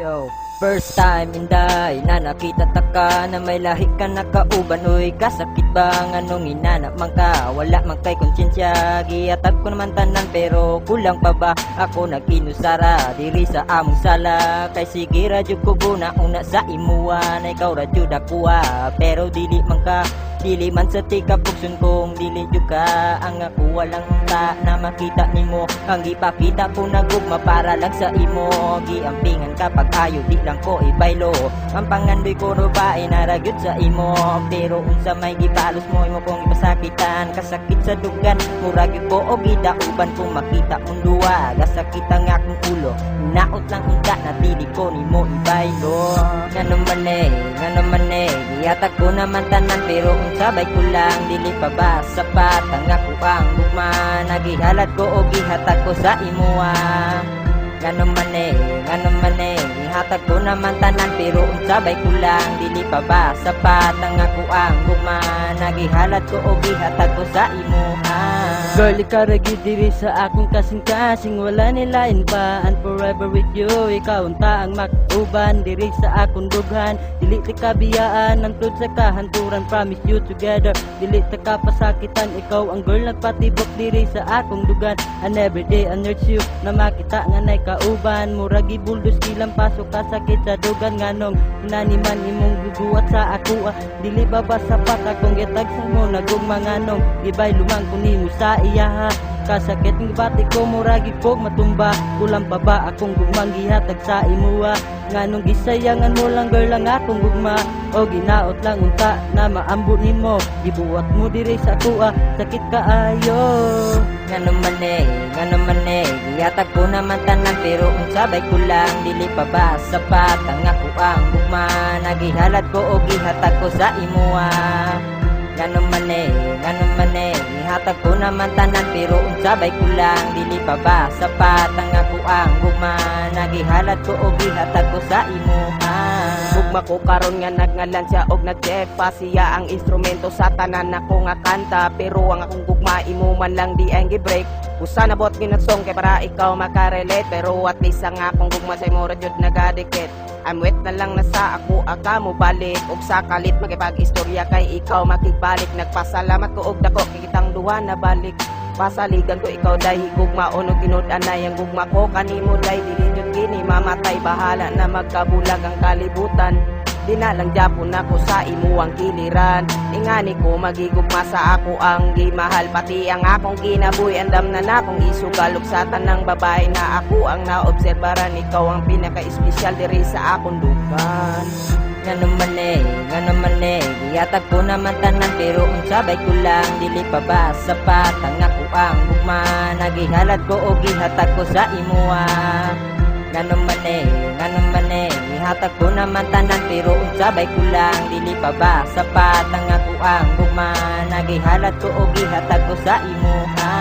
Yo, first time inday na nakita ta ka na may lahi ka nakauban Uy, kasakit ba? Nga nung inanap man ka? Wala man kay konsensya Giatag ko naman tanan pero kulang pa ba? Ako nag-inusara diri sa among sala. Kay sige radyo ko guna una sa imuwa Na ikaw radyo dakuha Pero dili man ka Dili man sa tika pugsun kong dili jud ka. Ang ako walang ta na makita nimo. Ang ipakita ko nagugma para lang sa imo. Giampingan kapag ayo di lang ko ibaylo Ang pangandoy ko ro ba ay naragyod sa imo. Pero unsa may gipalos mo imo kong ipasakitan. Kasakit sa dugan murag gyud ko o gida uban kung makita mong duwa Gasakit ang akong ulo Naot lang unta na dili ko nimo ibaylo Nga naman eh, nga naman Giyatag ko naman tanan pero unsa bay ko lang Dili pa ba sapat ang ako ang gugma? Nagihalat ko o gihatag ko sa imuha Nga naman eh, nga naman eh Ihatag ko naman tanan pero unsa bay ko lang Dili pa ba sapat ang ako ang gugma? Nagihalat ko o gihatag ko sa imuha Girl, ikaw ragi diri sa akong kasing-kasing. Wala nilain pa and forever with you. Ikaw ang makuban diri sa akong dughan. Dili ti kabiyaan ang sa kahanturan. Promise you together Dili ta kapasakitan. Ikaw ang girl nagpatibok diri sa akong dugan. And every day I nurse you Na makita nga nay kauban. Muragi buldos kilang pasok kasakit sa dugan. Nganong naniman imong guguwat sa ako ah. Dili ba ba sapat akong gitag sa mo Nagugma. Nganong Gibay lumang kunimo sa iya ha? Kasakit ng bati ko muragi ko matumba? Kulang pa ba akong gugmang gihatag sa imuha Nganong gisayangan mo lang girl ang akong gugma O ginaot lang unta na maambot nimo. Gibuwat mo diri sa kuha Sakit ka ayo. Nga naman eh, nga naman eh Giyatag ko naman tanan pero unsabay ko lang Dili pa ba sapat ang ako ang gugma. Nagihalat ko o gihatag ko sa imuha Nga naman eh, nga naman Gihatag ko naman tanan pero unsabay ko lang Dili pa ba sapat ang ako ang gugma? Nagihalat ko o gihatag ko sa imuha Gugma ko karon nga nagngalan siya og nag-check pa siya ang instrumento sa tanan nako nga kanta. Pero ang akong gugma imo man lang di ang gi-break Usa na bot ginatsong kay para ikaw makarelate pero at least ang akong gugma sa imo radyod nagadikit I'm wet na lang na sa ako aga mo balik og sa kalit makipag-istorya kay ikaw makigbalik nagpasalamat ko og dako kay kitang duha na balik. Pasaligan ko ikaw dahil gugma ono ginud-an na yang gugma ko. Kanimo dahil dili kini mamatay. Bahala na magkabulag ang kalibutan Di na lang japon ako sa imuang kiliran Ingani ko magigugma sa ako ang gimahal. Pati ang akong kinabuhi andam na na akong isugalog sa tanang babae Na ako ang naobserbaran. Ikaw ang pinaka-espesyal diri sa akong dugan Nga naman eh, nga naman eh Giyatag ko naman tanan pero unsabay ko lang Dili pa ba sapat ang ako ang gugma. Nagihalat ko o gihatag ko sa imuha Nga naman eh, nga naman eh Ihatag ko naman tanan pero unsabay ko lang Dili pa ba sapat ang ako ang gugma Nagihalat ko o gihatag ko sa imuha